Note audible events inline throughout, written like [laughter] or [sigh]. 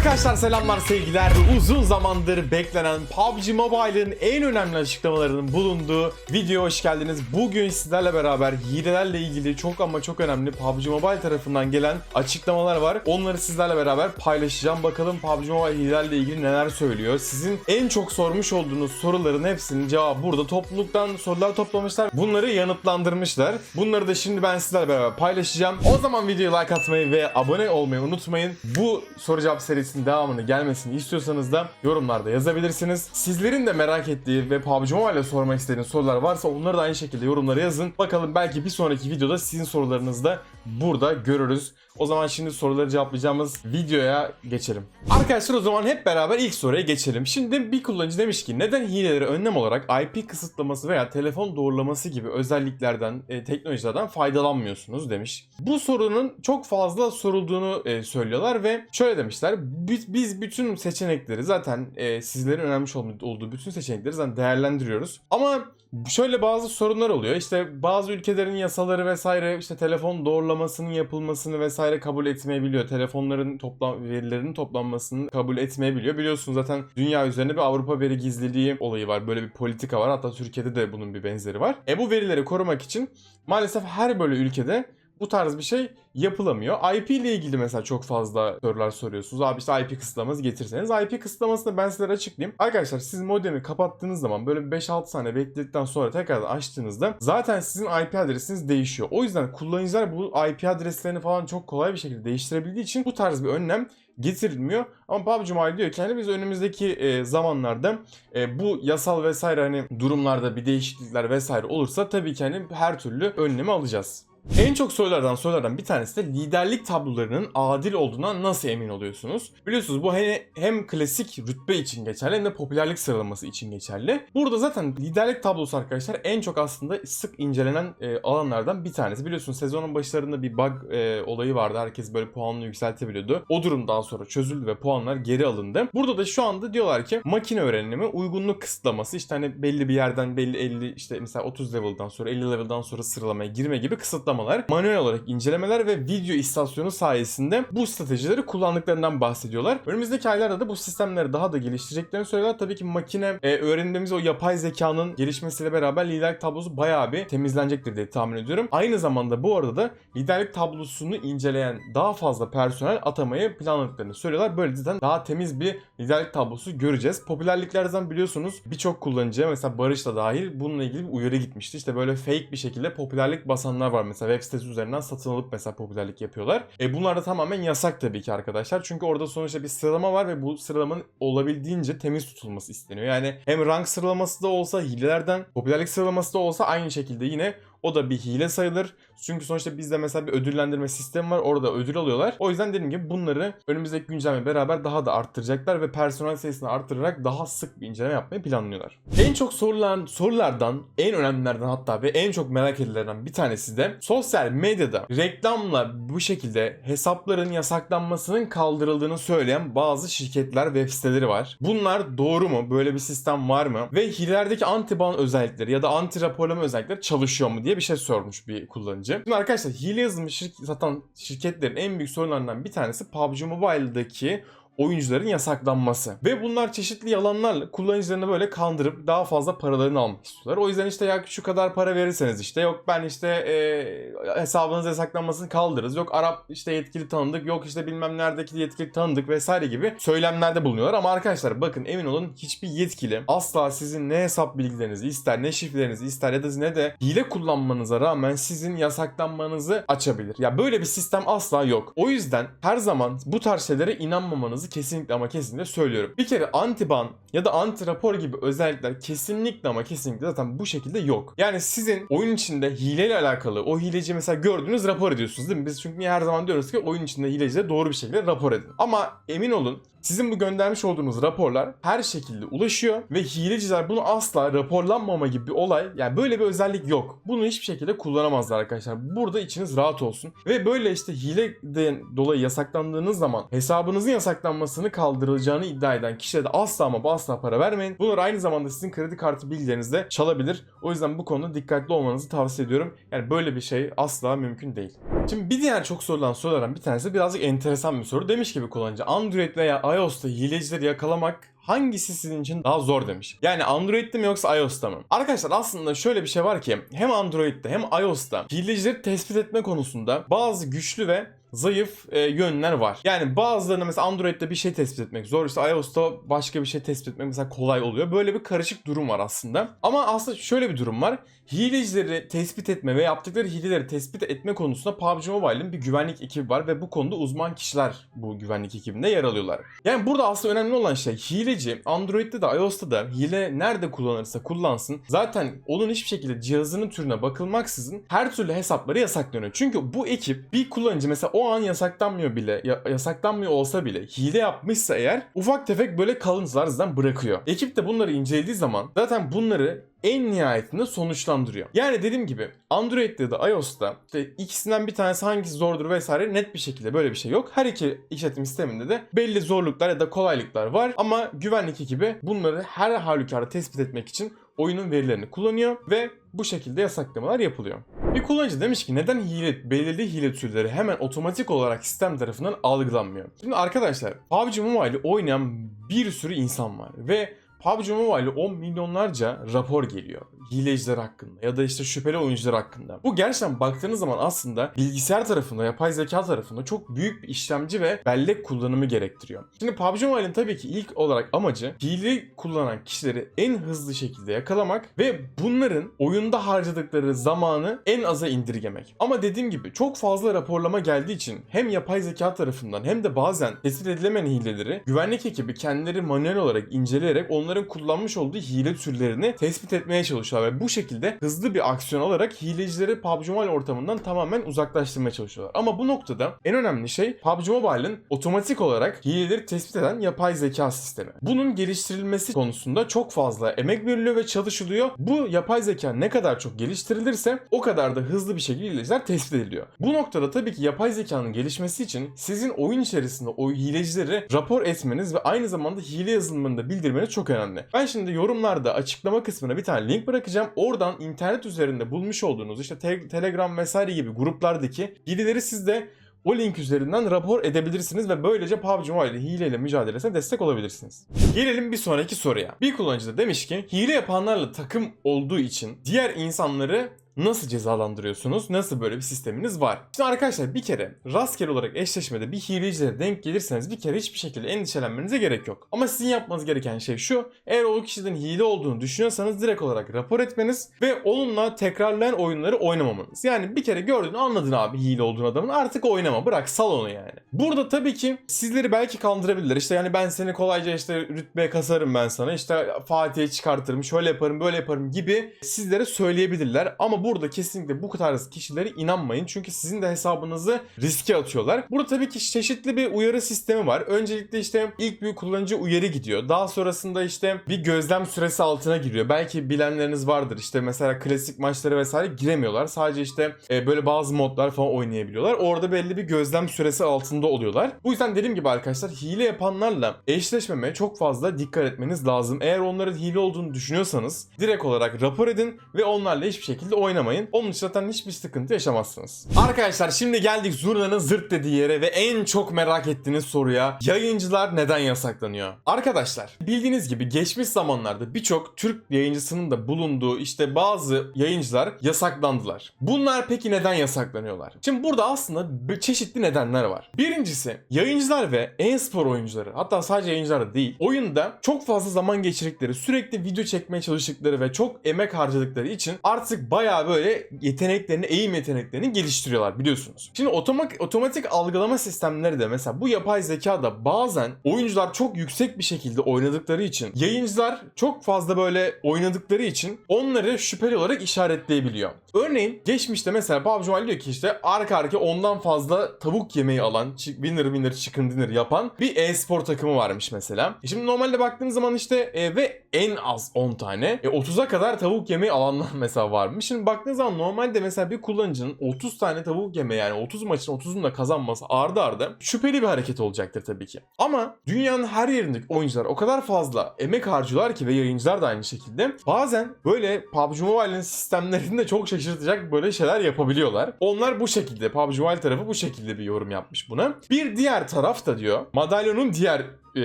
Arkadaşlar selamlar sevgiler. Uzun zamandır beklenen PUBG Mobile'ın en önemli açıklamalarının bulunduğu videoya hoş geldiniz. Bugün sizlerle beraber hilelerle ilgili çok ama çok önemli PUBG Mobile tarafından gelen açıklamalar var. Onları sizlerle beraber paylaşacağım. Bakalım PUBG Mobile hilelerle ilgili neler söylüyor. Sizin en çok sormuş olduğunuz soruların hepsinin cevabı burada. Topluluktan sorular toplamışlar. Bunları yanıtlandırmışlar. Bunları da şimdi ben sizlerle beraber paylaşacağım. O zaman videoyu like atmayı ve abone olmayı unutmayın. Bu soru cevap serisinin devamını gelmesini istiyorsanız da yorumlarda yazabilirsiniz. Sizlerin de merak ettiği ve PUBG Mobile'le sormak istediğiniz sorular varsa onları da aynı şekilde yorumlara yazın. Bakalım belki bir sonraki videoda sizin sorularınızı da burada görürüz. O zaman şimdi soruları cevaplayacağımız videoya geçelim. Arkadaşlar o zaman hep beraber ilk soruya geçelim. Şimdi bir kullanıcı demiş ki neden hileleri önlem olarak IP kısıtlaması veya telefon doğrulaması gibi özelliklerden, e, teknolojilerden faydalanmıyorsunuz demiş. Bu sorunun çok fazla sorulduğunu e, söylüyorlar ve şöyle demişler. Biz, biz bütün seçenekleri zaten e, sizlerin ol- olduğu bütün seçenekleri zaten değerlendiriyoruz. Ama Şöyle bazı sorunlar oluyor. İşte bazı ülkelerin yasaları vesaire işte telefon doğrulamasının yapılmasını vesaire kabul etmeyebiliyor. Telefonların toplam verilerinin toplanmasını kabul etmeyebiliyor. Biliyorsunuz zaten dünya üzerinde bir Avrupa veri gizliliği olayı var. Böyle bir politika var. Hatta Türkiye'de de bunun bir benzeri var. E bu verileri korumak için maalesef her böyle ülkede bu tarz bir şey yapılamıyor. IP ile ilgili mesela çok fazla sorular soruyorsunuz. Abi işte IP kısıtlaması getirseniz. IP kısıtlamasını ben sizlere açıklayayım. Arkadaşlar siz modemi kapattığınız zaman böyle 5-6 saniye bekledikten sonra tekrar açtığınızda zaten sizin IP adresiniz değişiyor. O yüzden kullanıcılar bu IP adreslerini falan çok kolay bir şekilde değiştirebildiği için bu tarz bir önlem getirilmiyor. Ama PUBG Mobile diyor ki hani biz önümüzdeki e, zamanlarda e, bu yasal vesaire hani durumlarda bir değişiklikler vesaire olursa tabii ki hani her türlü önlemi alacağız. En çok sorulardan sorulardan bir tanesi de liderlik tablolarının adil olduğuna nasıl emin oluyorsunuz? Biliyorsunuz bu hem, hem klasik rütbe için geçerli hem de popülerlik sıralaması için geçerli. Burada zaten liderlik tablosu arkadaşlar en çok aslında sık incelenen e, alanlardan bir tanesi. Biliyorsunuz sezonun başlarında bir bug e, olayı vardı. Herkes böyle puanını yükseltebiliyordu. O durumdan sonra çözüldü ve puanlar geri alındı. Burada da şu anda diyorlar ki makine öğrenimi uygunluk kısıtlaması işte hani belli bir yerden belli 50 işte mesela 30 level'dan sonra 50 level'dan sonra sıralamaya girme gibi kısıtlamalar manuel olarak incelemeler ve video istasyonu sayesinde bu stratejileri kullandıklarından bahsediyorlar. Önümüzdeki aylarda da bu sistemleri daha da geliştireceklerini söylüyorlar. Tabii ki makine e, öğrendiğimiz o yapay zekanın gelişmesiyle beraber liderlik tablosu bayağı bir temizlenecektir diye tahmin ediyorum. Aynı zamanda bu arada da liderlik tablosunu inceleyen daha fazla personel atamayı planladıklarını söylüyorlar. Böylece daha temiz bir liderlik tablosu göreceğiz. Popülerliklerden biliyorsunuz birçok kullanıcıya mesela Barış da dahil bununla ilgili bir uyarı gitmişti. İşte böyle fake bir şekilde popülerlik basanlar var mesela web sitesi üzerinden satın alıp mesela popülerlik yapıyorlar. E bunlar da tamamen yasak tabii ki arkadaşlar. Çünkü orada sonuçta bir sıralama var ve bu sıralamanın olabildiğince temiz tutulması isteniyor. Yani hem rank sıralaması da olsa hilelerden, popülerlik sıralaması da olsa aynı şekilde yine o da bir hile sayılır. Çünkü sonuçta bizde mesela bir ödüllendirme sistemi var. Orada ödül alıyorlar. O yüzden dediğim gibi bunları önümüzdeki güncelleme beraber daha da arttıracaklar ve personel sayısını arttırarak daha sık bir inceleme yapmayı planlıyorlar. En çok sorulan sorulardan, en önemlilerden hatta ve en çok merak edilenlerden bir tanesi de sosyal medyada reklamla bu şekilde hesapların yasaklanmasının kaldırıldığını söyleyen bazı şirketler web siteleri var. Bunlar doğru mu? Böyle bir sistem var mı? Ve hilelerdeki anti-ban özellikleri ya da anti-raporlama özellikleri çalışıyor mu diye bir şey sormuş bir kullanıcı. Şimdi arkadaşlar hile yazılımı şirk- satan şirketlerin en büyük sorunlarından bir tanesi PUBG Mobile'daki oyuncuların yasaklanması. Ve bunlar çeşitli yalanlarla kullanıcılarını böyle kandırıp daha fazla paralarını almak istiyorlar. O yüzden işte ya şu kadar para verirseniz işte yok ben işte e, hesabınız yasaklanmasını kaldırırız. Yok Arap işte yetkili tanıdık. Yok işte bilmem neredeki yetkili tanıdık vesaire gibi söylemlerde bulunuyorlar. Ama arkadaşlar bakın emin olun hiçbir yetkili asla sizin ne hesap bilgilerinizi ister ne şifrelerinizi ister ya da ne de hile kullanmanıza rağmen sizin yasaklanmanızı açabilir. Ya böyle bir sistem asla yok. O yüzden her zaman bu tarz şeylere inanmamanızı kesinlikle ama kesinlikle söylüyorum. Bir kere anti-ban ya da anti-rapor gibi özellikler kesinlikle ama kesinlikle zaten bu şekilde yok. Yani sizin oyun içinde hileyle alakalı o hileci mesela gördüğünüz rapor ediyorsunuz değil mi? Biz çünkü her zaman diyoruz ki oyun içinde hilecileri doğru bir şekilde rapor edin. Ama emin olun sizin bu göndermiş olduğunuz raporlar her şekilde ulaşıyor ve hileciler bunu asla raporlanmama gibi bir olay yani böyle bir özellik yok. Bunu hiçbir şekilde kullanamazlar arkadaşlar. Burada içiniz rahat olsun. Ve böyle işte hileden dolayı yasaklandığınız zaman hesabınızın yasaklanmasını kaldırılacağını iddia eden kişilere de asla ama asla para vermeyin. Bunlar aynı zamanda sizin kredi kartı bilgilerinizi de çalabilir. O yüzden bu konuda dikkatli olmanızı tavsiye ediyorum. Yani böyle bir şey asla mümkün değil. Şimdi bir diğer çok sorulan sorulardan bir tanesi birazcık enteresan bir soru. Demiş gibi kullanıcı Android veya iOS'ta hilecileri yakalamak hangisi sizin için daha zor demiş. Yani Android'de mi yoksa iOS'ta mı? Arkadaşlar aslında şöyle bir şey var ki hem Android'de hem iOS'ta hilecileri tespit etme konusunda bazı güçlü ve zayıf e, yönler var. Yani bazılarını mesela Android'de bir şey tespit etmek zor. işte iOS'ta başka bir şey tespit etmek mesela kolay oluyor. Böyle bir karışık durum var aslında. Ama aslında şöyle bir durum var. Hilecileri tespit etme ve yaptıkları hileleri tespit etme konusunda PUBG Mobile'ın bir güvenlik ekibi var ve bu konuda uzman kişiler bu güvenlik ekibinde yer alıyorlar. Yani burada aslında önemli olan şey hileci Android'de de iOS'ta da hile nerede kullanırsa kullansın zaten onun hiçbir şekilde cihazının türüne bakılmaksızın her türlü hesapları yasaklanıyor. Çünkü bu ekip bir kullanıcı mesela o an yasaklanmıyor bile ya- yasaklanmıyor olsa bile hile yapmışsa eğer ufak tefek böyle kalıntılar zaten bırakıyor. Ekip de bunları incelediği zaman zaten bunları en nihayetinde sonuçlandırıyor. Yani dediğim gibi Android'de ya da iOS'ta işte ikisinden bir tanesi hangisi zordur vesaire net bir şekilde böyle bir şey yok. Her iki işletim sisteminde de belli zorluklar ya da kolaylıklar var ama güvenlik ekibi bunları her halükarda tespit etmek için oyunun verilerini kullanıyor ve bu şekilde yasaklamalar yapılıyor. Bir kullanıcı demiş ki neden hile, belirli hile türleri hemen otomatik olarak sistem tarafından algılanmıyor? Şimdi arkadaşlar PUBG Mobile'i oynayan bir sürü insan var ve PUBG Mobile'e 10 milyonlarca rapor geliyor. Hileciler hakkında ya da işte şüpheli oyuncular hakkında. Bu gerçekten baktığınız zaman aslında bilgisayar tarafında, yapay zeka tarafında çok büyük bir işlemci ve bellek kullanımı gerektiriyor. Şimdi PUBG Mobile'in tabii ki ilk olarak amacı hile kullanan kişileri en hızlı şekilde yakalamak ve bunların oyunda harcadıkları zamanı en aza indirgemek. Ama dediğim gibi çok fazla raporlama geldiği için hem yapay zeka tarafından hem de bazen tespit edilemeyen hileleri güvenlik ekibi kendileri manuel olarak inceleyerek onların kullanmış olduğu hile türlerini tespit etmeye çalışıyorlar ve bu şekilde hızlı bir aksiyon alarak hilecileri PUBG Mobile ortamından tamamen uzaklaştırmaya çalışıyorlar. Ama bu noktada en önemli şey PUBG Mobile'ın otomatik olarak hileleri tespit eden yapay zeka sistemi. Bunun geliştirilmesi konusunda çok fazla emek veriliyor ve çalışılıyor. Bu yapay zeka ne kadar çok geliştirilirse o kadar da hızlı bir şekilde hileciler tespit ediliyor. Bu noktada tabii ki yapay zekanın gelişmesi için sizin oyun içerisinde o hilecileri rapor etmeniz ve aynı zamanda hile yazılımını da bildirmeniz çok önemli. Ben şimdi yorumlarda açıklama kısmına bir tane link bırakacağım. Oradan internet üzerinde bulmuş olduğunuz işte te- Telegram vesaire gibi gruplardaki hileleri siz de o link üzerinden rapor edebilirsiniz ve böylece PUBG Mobile hileyle mücadelesine destek olabilirsiniz. Gelelim bir sonraki soruya. Bir kullanıcı da demiş ki hile yapanlarla takım olduğu için diğer insanları nasıl cezalandırıyorsunuz? Nasıl böyle bir sisteminiz var? Şimdi arkadaşlar bir kere rastgele olarak eşleşmede bir hilecilere denk gelirseniz bir kere hiçbir şekilde endişelenmenize gerek yok. Ama sizin yapmanız gereken şey şu. Eğer o kişinin hile olduğunu düşünüyorsanız direkt olarak rapor etmeniz ve onunla tekrarlayan oyunları oynamamanız. Yani bir kere gördün anladın abi hile olduğunu adamın artık oynama bırak sal onu yani. Burada tabii ki sizleri belki kandırabilirler. İşte yani ben seni kolayca işte rütbeye kasarım ben sana. İşte Fatih'e çıkartırım şöyle yaparım böyle yaparım gibi sizlere söyleyebilirler. Ama burada kesinlikle bu tarz kişilere inanmayın. Çünkü sizin de hesabınızı riske atıyorlar. Burada tabii ki çeşitli bir uyarı sistemi var. Öncelikle işte ilk bir kullanıcı uyarı gidiyor. Daha sonrasında işte bir gözlem süresi altına giriyor. Belki bilenleriniz vardır. İşte mesela klasik maçlara vesaire giremiyorlar. Sadece işte e, böyle bazı modlar falan oynayabiliyorlar. Orada belli bir gözlem süresi altında oluyorlar. Bu yüzden dediğim gibi arkadaşlar hile yapanlarla eşleşmemeye çok fazla dikkat etmeniz lazım. Eğer onların hile olduğunu düşünüyorsanız direkt olarak rapor edin ve onlarla hiçbir şekilde oynamayın. Onun için zaten hiçbir sıkıntı yaşamazsınız. Arkadaşlar şimdi geldik Zurna'nın zırt dediği yere ve en çok merak ettiğiniz soruya. Yayıncılar neden yasaklanıyor? Arkadaşlar bildiğiniz gibi geçmiş zamanlarda birçok Türk yayıncısının da bulunduğu işte bazı yayıncılar yasaklandılar. Bunlar peki neden yasaklanıyorlar? Şimdi burada aslında çeşitli nedenler var. Birincisi yayıncılar ve e-spor oyuncuları hatta sadece yayıncılar da değil oyunda çok fazla zaman geçirdikleri sürekli video çekmeye çalıştıkları ve çok emek harcadıkları için artık bayağı böyle yeteneklerini eğim yeteneklerini geliştiriyorlar biliyorsunuz. Şimdi otomatik, otomatik algılama sistemleri de mesela bu yapay zeka da bazen oyuncular çok yüksek bir şekilde oynadıkları için yayıncılar çok fazla böyle oynadıkları için onları şüpheli olarak işaretleyebiliyor. Örneğin geçmişte mesela PUBG Mobile diyor ki işte arka arka ondan fazla tavuk yemeği alan, winner winner chicken dinner yapan bir e-spor takımı varmış mesela. E şimdi normalde baktığınız zaman işte e, ve en az 10 tane e, 30'a kadar tavuk yemeği alanlar [laughs] mesela varmış. Şimdi baktığınız zaman normalde mesela bir kullanıcının 30 tane tavuk yeme yani 30 maçın 30'unu da kazanması ardı ardı şüpheli bir hareket olacaktır tabii ki. Ama dünyanın her yerindeki oyuncular o kadar fazla emek harcıyorlar ki ve yayıncılar da aynı şekilde bazen böyle PUBG Mobile'in sistemlerinde çok şaşırtacak böyle şeyler yapabiliyorlar. Onlar bu şekilde PUBG Mobile tarafı bu şekilde bir yorum yapmış buna. Bir diğer taraf da diyor madalyonun diğer e,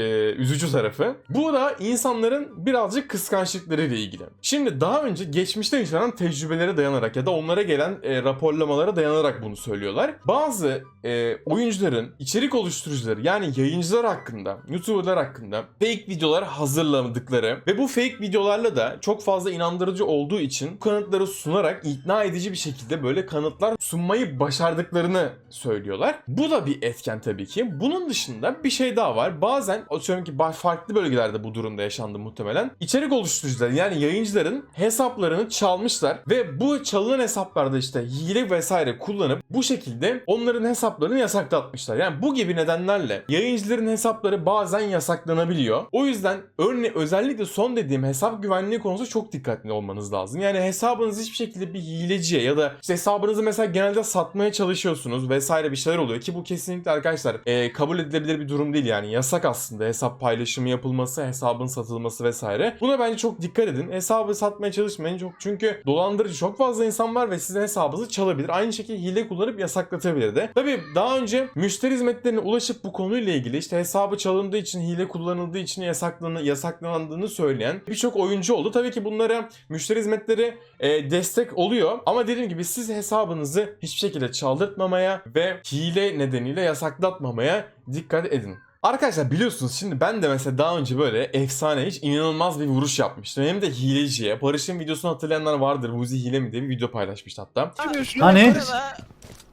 üzücü tarafı. Bu da insanların birazcık kıskançlıkları ile ilgili. Şimdi daha önce geçmişte yaşanan tecrübelere dayanarak ya da onlara gelen e, raporlamalara dayanarak bunu söylüyorlar. Bazı e, oyuncuların içerik oluşturucuları yani yayıncılar hakkında, YouTuber'lar hakkında fake videolar hazırladıkları ve bu fake videolarla da çok fazla inandırıcı olduğu için bu kanıtları sunarak ikna edici bir şekilde böyle kanıtlar sunmayı başardıklarını söylüyorlar. Bu da bir etken tabii ki. Bunun dışında bir şey daha var. Bazen atıyorum ki farklı bölgelerde bu durumda yaşandı muhtemelen. İçerik oluşturucuları yani yayıncıların hesaplarını çalmışlar ve bu çalınan hesaplarda işte hile vesaire kullanıp bu şekilde onların hesaplarını yasaklatmışlar. Yani bu gibi nedenlerle yayıncıların hesapları bazen yasaklanabiliyor. O yüzden örne özellikle son dediğim hesap güvenliği konusu çok dikkatli olmanız lazım. Yani hesabınız hiçbir şekilde bir hileciye ya da işte hesabınızı mesela genelde satmaya çalışıyorsunuz vesaire bir şeyler oluyor ki bu kesinlikle arkadaşlar e, kabul edilebilir bir durum değil yani yasak aslında hesap paylaşımı yapılması, hesabın satılması vesaire. Buna bence çok dikkat edin. Hesabı satmaya çalışmayın çok çünkü dolandırıcı çok fazla insan var ve sizin hesabınızı çalabilir. Aynı şekilde hile kullanıp yasaklatabilir de. Tabii daha önce müşteri hizmetlerine ulaşıp bu konuyla ilgili işte hesabı çalındığı için, hile kullanıldığı için yasaklanı, yasaklandığını söyleyen birçok oyuncu oldu. Tabii ki bunlara müşteri hizmetleri e, destek oluyor. Ama dediğim gibi siz hesabınızı hiçbir şekilde çaldırtmamaya ve hile nedeniyle yasaklatmamaya dikkat edin. Arkadaşlar biliyorsunuz şimdi ben de mesela daha önce böyle efsane hiç inanılmaz bir vuruş yapmıştım. Hem de hileciye. Barış'ın videosunu hatırlayanlar vardır. Vuzi hile mi diye bir video paylaşmıştı hatta. Hani? bak.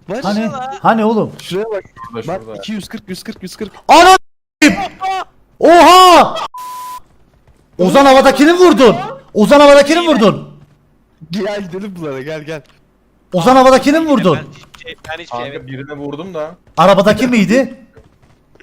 Barış Hani? Hani oğlum? Şuraya bak. Şurada, Bak şurada. 240 140 140. Ana Oha! Ozan havadakini vurdun. Ozan havadakini vurdun. Gel gidelim bunlara gel gel. Ozan havadakini mi vurdun? Ben hiçbir şey, ben hiçbir şey Kanka birine vurdum da. Arabadaki miydi?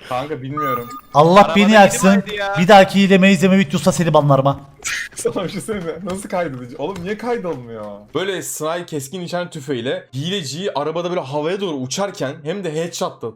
Kanka bilmiyorum. Allah Arabadaki beni yaksın. vardı ya. Bir dahaki izleme izleme videosa seni banlarım ha. [laughs] Sana bir şey söyleyeyim mi? Nasıl kaydedici? Oğlum niye kaydolmuyor? Böyle sniper keskin nişan tüfeğiyle hileciyi arabada böyle havaya doğru uçarken hem de headshot da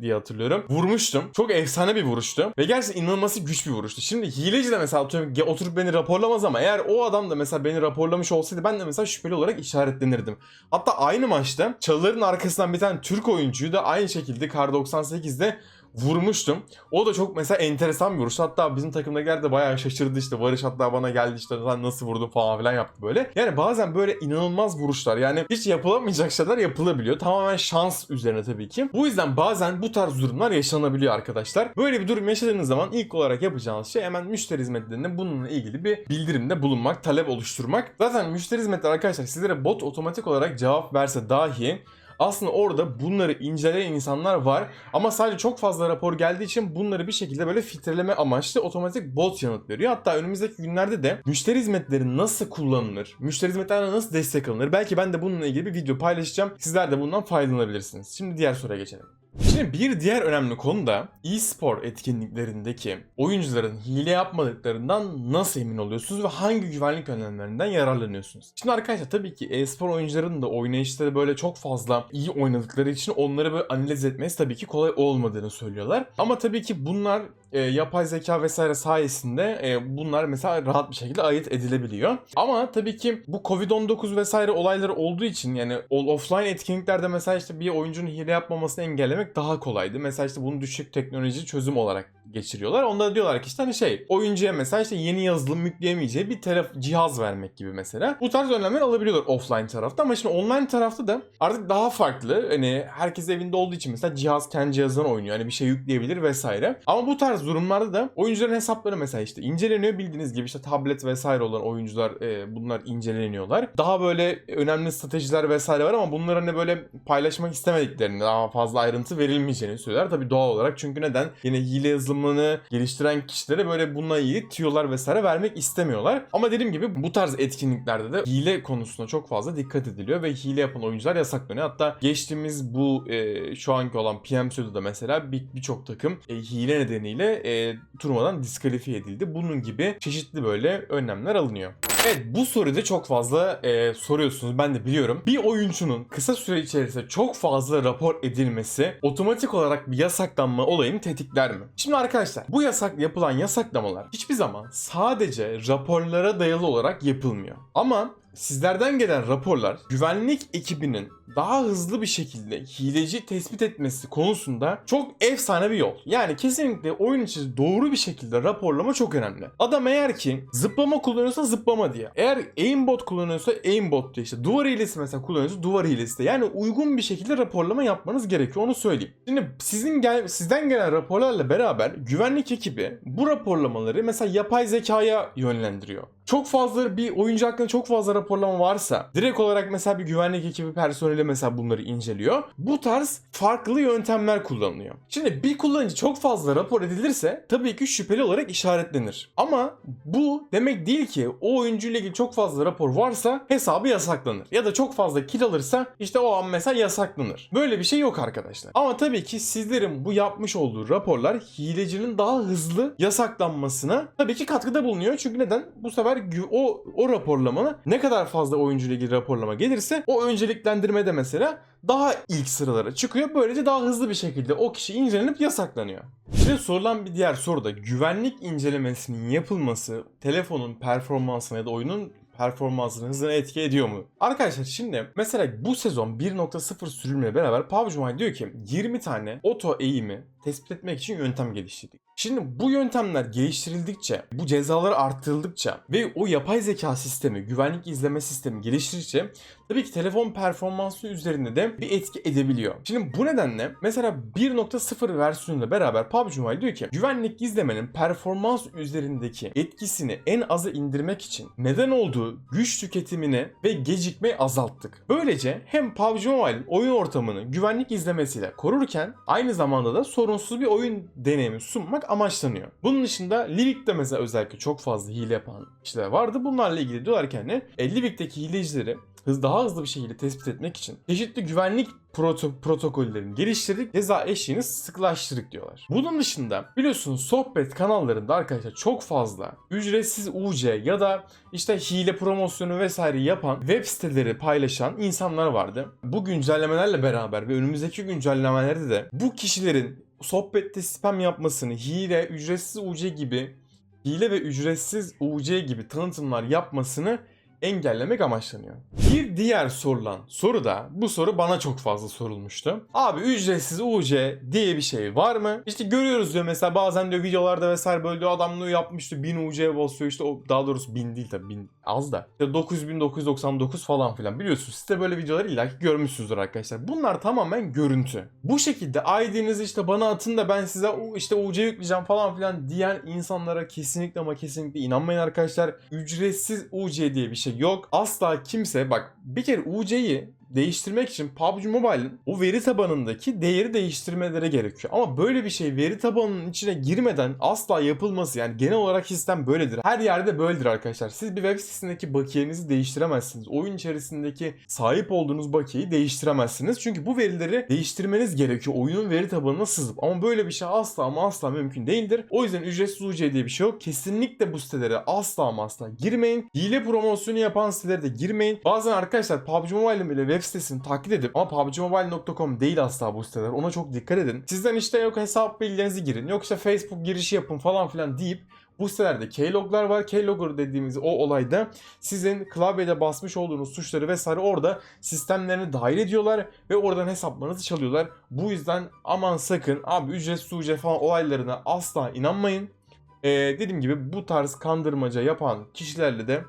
diye hatırlıyorum. Vurmuştum. Çok efsane bir vuruştu. Ve gerçekten inanılması güç bir vuruştu. Şimdi hileci de mesela atıyorum ge- oturup beni raporlamaz ama eğer o adam da mesela beni raporlamış olsaydı ben de mesela şüpheli olarak işaretlenirdim. Hatta aynı maçta çalıların arkasından bir tane Türk oyuncuyu da aynı şekilde Kar 98'de vurmuştum. O da çok mesela enteresan bir vuruş. Hatta bizim takımdakiler de bayağı şaşırdı işte. Barış hatta bana geldi işte sen nasıl vurdun falan filan yaptı böyle. Yani bazen böyle inanılmaz vuruşlar yani hiç yapılamayacak şeyler yapılabiliyor. Tamamen şans üzerine tabii ki. Bu yüzden bazen bu tarz durumlar yaşanabiliyor arkadaşlar. Böyle bir durum yaşadığınız zaman ilk olarak yapacağınız şey hemen müşteri hizmetlerine bununla ilgili bir bildirimde bulunmak, talep oluşturmak. Zaten müşteri hizmetleri arkadaşlar sizlere bot otomatik olarak cevap verse dahi aslında orada bunları inceleyen insanlar var ama sadece çok fazla rapor geldiği için bunları bir şekilde böyle filtreleme amaçlı otomatik bot yanıt veriyor. Hatta önümüzdeki günlerde de müşteri hizmetleri nasıl kullanılır, müşteri hizmetlerine nasıl destek alınır belki ben de bununla ilgili bir video paylaşacağım. Sizler de bundan faydalanabilirsiniz. Şimdi diğer soruya geçelim. Şimdi bir diğer önemli konu da e-spor etkinliklerindeki oyuncuların hile yapmadıklarından nasıl emin oluyorsunuz ve hangi güvenlik önlemlerinden yararlanıyorsunuz? Şimdi arkadaşlar tabii ki e-spor oyuncularının da oynayışları böyle çok fazla iyi oynadıkları için onları böyle analiz etmesi tabii ki kolay olmadığını söylüyorlar. Ama tabii ki bunlar e, yapay zeka vesaire sayesinde e, bunlar mesela rahat bir şekilde ayırt edilebiliyor. Ama tabii ki bu Covid-19 vesaire olayları olduğu için yani offline etkinliklerde mesela işte bir oyuncunun hile yapmamasını engellemek daha kolaydı. Mesela işte bunu düşük teknoloji çözüm olarak geçiriyorlar. Onda da diyorlar ki işte hani şey oyuncuya mesela işte yeni yazılım yükleyemeyeceği bir taraf cihaz vermek gibi mesela. Bu tarz önlemler alabiliyorlar offline tarafta ama şimdi online tarafta da artık daha farklı. Hani herkes evinde olduğu için mesela cihaz kendi cihazından oynuyor. Hani bir şey yükleyebilir vesaire. Ama bu tarz durumlarda da oyuncuların hesapları mesela işte inceleniyor bildiğiniz gibi işte tablet vesaire olan oyuncular e, bunlar inceleniyorlar. Daha böyle önemli stratejiler vesaire var ama bunları hani böyle paylaşmak istemediklerini daha fazla ayrıntı verilmeyeceğini söylüyorlar. Tabii doğal olarak çünkü neden? Yine hile yazılımını geliştiren kişilere böyle bununla ilgili tüyolar vesaire vermek istemiyorlar. Ama dediğim gibi bu tarz etkinliklerde de hile konusuna çok fazla dikkat ediliyor ve hile yapan oyuncular yasaklanıyor. Hatta geçtiğimiz bu e, şu anki olan PMC'de de mesela bir- birçok takım e, hile nedeniyle e, turnuvadan diskalifiye edildi. Bunun gibi çeşitli böyle önlemler alınıyor. Evet bu soruyu da çok fazla e, soruyorsunuz ben de biliyorum. Bir oyuncunun kısa süre içerisinde çok fazla rapor edilmesi otomatik olarak bir yasaklanma olayını tetikler mi? Şimdi arkadaşlar bu yasak yapılan yasaklamalar hiçbir zaman sadece raporlara dayalı olarak yapılmıyor. Ama sizlerden gelen raporlar güvenlik ekibinin daha hızlı bir şekilde hileci tespit etmesi konusunda çok efsane bir yol. Yani kesinlikle oyun içi doğru bir şekilde raporlama çok önemli. Adam eğer ki zıplama kullanıyorsa zıplama diye. Eğer aimbot kullanıyorsa aimbot diye. İşte duvar hilesi mesela kullanıyorsa duvar hilesi diye. Yani uygun bir şekilde raporlama yapmanız gerekiyor onu söyleyeyim. Şimdi sizin gel sizden gelen raporlarla beraber güvenlik ekibi bu raporlamaları mesela yapay zekaya yönlendiriyor. Çok fazla bir oyuncu hakkında çok fazla raporlama varsa direkt olarak mesela bir güvenlik ekibi personeli mesela bunları inceliyor. Bu tarz farklı yöntemler kullanılıyor. Şimdi bir kullanıcı çok fazla rapor edilirse tabii ki şüpheli olarak işaretlenir. Ama bu demek değil ki o oyuncuyla ilgili çok fazla rapor varsa hesabı yasaklanır. Ya da çok fazla kill alırsa işte o an mesela yasaklanır. Böyle bir şey yok arkadaşlar. Ama tabii ki sizlerin bu yapmış olduğu raporlar hilecinin daha hızlı yasaklanmasına tabii ki katkıda bulunuyor. Çünkü neden? Bu sefer gü- o o raporlama ne kadar fazla oyuncuyla ilgili raporlama gelirse o önceliklendirmede mesela daha ilk sıralara çıkıyor. Böylece daha hızlı bir şekilde o kişi incelenip yasaklanıyor. Şimdi sorulan bir diğer soru da güvenlik incelemesinin yapılması telefonun performansına ya da oyunun performansını hızına etki ediyor mu? Arkadaşlar şimdi mesela bu sezon 1.0 sürümle beraber PUBG Mobile diyor ki 20 tane oto eğimi tespit etmek için yöntem geliştirdik. Şimdi bu yöntemler geliştirildikçe, bu cezalar arttırıldıkça ve o yapay zeka sistemi, güvenlik izleme sistemi geliştirdikçe tabii ki telefon performansı üzerinde de bir etki edebiliyor. Şimdi bu nedenle mesela 1.0 versiyonuyla beraber PUBG Mobile diyor ki güvenlik izlemenin performans üzerindeki etkisini en aza indirmek için neden olduğu güç tüketimini ve gecikmeyi azalttık. Böylece hem PUBG Mobile oyun ortamını güvenlik izlemesiyle korurken aynı zamanda da sorunsuz bir oyun deneyimi sunmak amaçlanıyor. Bunun dışında Livik'te mesela özellikle çok fazla hile yapan kişiler vardı. Bunlarla ilgili diyorlar ki hani e, Livik'teki hilecileri hız daha hızlı bir şekilde tespit etmek için çeşitli güvenlik proto- protokollerini geliştirdik, ceza eşiğini sıklaştırdık diyorlar. Bunun dışında biliyorsunuz sohbet kanallarında arkadaşlar çok fazla ücretsiz UC ya da işte hile promosyonu vesaire yapan web siteleri paylaşan insanlar vardı. Bu güncellemelerle beraber ve önümüzdeki güncellemelerde de bu kişilerin sohbette spam yapmasını, hile, ücretsiz UC gibi hile ve ücretsiz UC gibi tanıtımlar yapmasını engellemek amaçlanıyor. Bir diğer sorulan soru da bu soru bana çok fazla sorulmuştu. Abi ücretsiz UC diye bir şey var mı? İşte görüyoruz diyor mesela bazen diyor videolarda vesaire böyle diyor adam yapmıştı 1000 UC basıyor işte o daha doğrusu 1000 değil tabii 1000 az da. İşte 9999 falan filan biliyorsunuz siz de böyle videoları illaki görmüşsünüzdür arkadaşlar. Bunlar tamamen görüntü. Bu şekilde ID'nizi işte bana atın da ben size işte UC yükleyeceğim falan filan diyen insanlara kesinlikle ama kesinlikle inanmayın arkadaşlar. Ücretsiz UC diye bir şey yok. Asla kimse bak bir kere UC'yi değiştirmek için PUBG Mobile'ın o veri tabanındaki değeri değiştirmeleri gerekiyor. Ama böyle bir şey veri tabanının içine girmeden asla yapılması yani genel olarak sistem böyledir. Her yerde böyledir arkadaşlar. Siz bir web sitesindeki bakiyenizi değiştiremezsiniz. Oyun içerisindeki sahip olduğunuz bakiyeyi değiştiremezsiniz. Çünkü bu verileri değiştirmeniz gerekiyor. Oyunun veri tabanına sızıp. Ama böyle bir şey asla ama asla mümkün değildir. O yüzden ücretsiz UC diye bir şey yok. Kesinlikle bu sitelere asla ama asla girmeyin. Hile promosyonu yapan sitelere de girmeyin. Bazen arkadaşlar PUBG Mobile'ın bile web sitesini taklit edip ama PUBGMobile.com değil asla bu siteler. Ona çok dikkat edin. Sizden işte yok hesap bilgilerinizi girin. Yok işte Facebook girişi yapın falan filan deyip bu sitelerde keyloglar var. Keylogger dediğimiz o olayda sizin klavyede basmış olduğunuz tuşları vesaire orada sistemlerine dahil ediyorlar ve oradan hesaplarınızı çalıyorlar. Bu yüzden aman sakın abi ücretsiz UC falan olaylarına asla inanmayın. Ee, dediğim gibi bu tarz kandırmaca yapan kişilerle de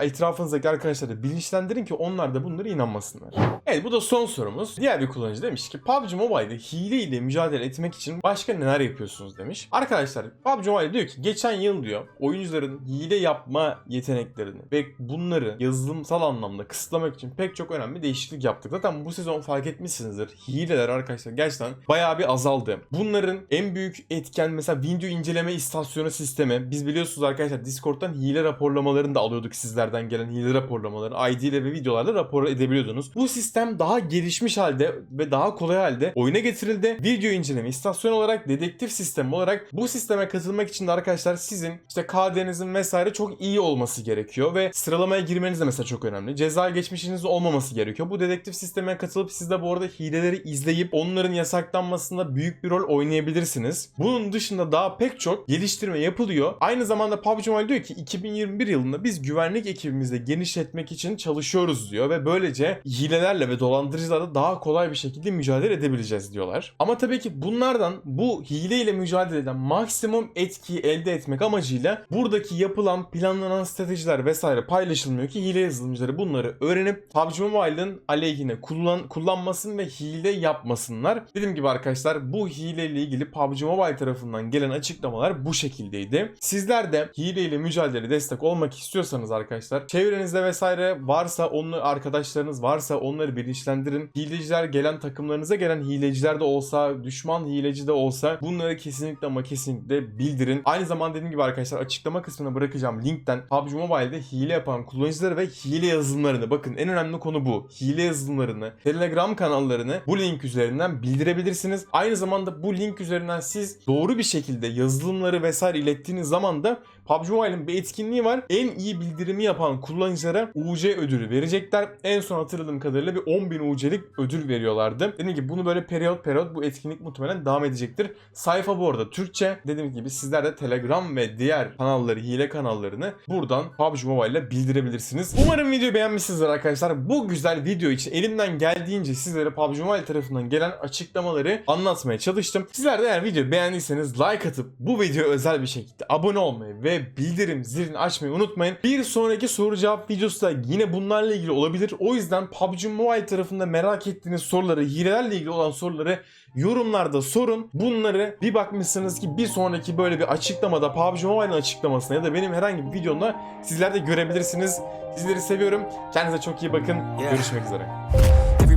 etrafınızdaki arkadaşları da bilinçlendirin ki onlar da bunlara inanmasınlar. Evet bu da son sorumuz. Diğer bir kullanıcı demiş ki PUBG Mobile'de hile ile mücadele etmek için başka neler yapıyorsunuz demiş. Arkadaşlar PUBG Mobile diyor ki geçen yıl diyor oyuncuların hile yapma yeteneklerini ve bunları yazılımsal anlamda kısıtlamak için pek çok önemli değişiklik yaptık. Zaten bu sezon fark etmişsinizdir. Hileler arkadaşlar gerçekten bayağı bir azaldı. Bunların en büyük etken mesela video inceleme istasyonu sistemi. Biz biliyorsunuz arkadaşlar Discord'dan hile raporlamalarını da alıyorduk sizlerden gelen hile raporlamaları. ID ve videolarla rapor edebiliyordunuz. Bu sistem daha gelişmiş halde ve daha kolay halde oyuna getirildi. Video inceleme istasyonu olarak dedektif sistem olarak bu sisteme katılmak için de arkadaşlar sizin işte KD'nizin vesaire çok iyi olması gerekiyor ve sıralamaya girmeniz de mesela çok önemli. Ceza geçmişiniz olmaması gerekiyor. Bu dedektif sisteme katılıp siz de bu arada hileleri izleyip onların yasaklanmasında büyük bir rol oynayabilirsiniz. Bunun dışında daha pek çok geliştirme yapılıyor. Aynı zamanda PUBG Mobile diyor ki 2021 yılında biz güvenlik ekibimizde genişletmek için çalışıyoruz diyor ve böylece hilelerle ve dolandırıcılarla daha kolay bir şekilde mücadele edebileceğiz diyorlar. Ama tabii ki bunlardan bu hileyle mücadele eden maksimum etkiyi elde etmek amacıyla buradaki yapılan planlanan stratejiler vesaire paylaşılmıyor ki hile yazılımcıları bunları öğrenip PUBG Mobile'ın aleyhine kullan, kullanmasın ve hile yapmasınlar. Dediğim gibi arkadaşlar bu hileyle ilgili PUBG Mobile tarafından gelen açıklamalar bu şekildeydi. Sizler de hileyle mücadeleye destek olmak istiyorsanız arkadaşlar çevrenizde vesaire varsa onu arkadaşlarınız varsa onları bilinçlendirin. Hileciler gelen takımlarınıza gelen hileciler de olsa düşman hileci de olsa bunları kesinlikle ama kesinlikle bildirin. Aynı zamanda dediğim gibi arkadaşlar açıklama kısmına bırakacağım linkten PUBG Mobile'de hile yapan kullanıcıları ve hile yazılımlarını bakın en önemli konu bu. Hile yazılımlarını, Telegram kanallarını bu link üzerinden bildirebilirsiniz. Aynı zamanda bu link üzerinden siz doğru bir şekilde yazılımları vesaire ilettiğiniz zaman da PUBG Mobile'in bir etkinliği var. En iyi bildirimi yapan kullanıcılara UC ödülü verecekler. En son hatırladığım kadarıyla bir 10.000 UC'lik ödül veriyorlardı. Dediğim gibi bunu böyle periyot periyot bu etkinlik muhtemelen devam edecektir. Sayfa bu arada Türkçe. Dediğim gibi sizler de Telegram ve diğer kanalları, hile kanallarını buradan PUBG Mobile ile bildirebilirsiniz. Umarım videoyu beğenmişsinizdir arkadaşlar. Bu güzel video için elimden geldiğince sizlere PUBG Mobile tarafından gelen açıklamaları anlatmaya çalıştım. Sizler de eğer videoyu beğendiyseniz like atıp bu videoya özel bir şekilde abone olmayı ve bildirim zilini açmayı unutmayın. Bir sonraki soru cevap videosu da yine bunlarla ilgili olabilir. O yüzden PUBG Mobile tarafında merak ettiğiniz soruları, hilelerle ilgili olan soruları yorumlarda sorun. Bunları bir bakmışsınız ki bir sonraki böyle bir açıklamada PUBG Mobile'ın açıklamasına ya da benim herhangi bir videomda sizler de görebilirsiniz. Sizleri seviyorum. Kendinize çok iyi bakın. Yeah. Görüşmek üzere.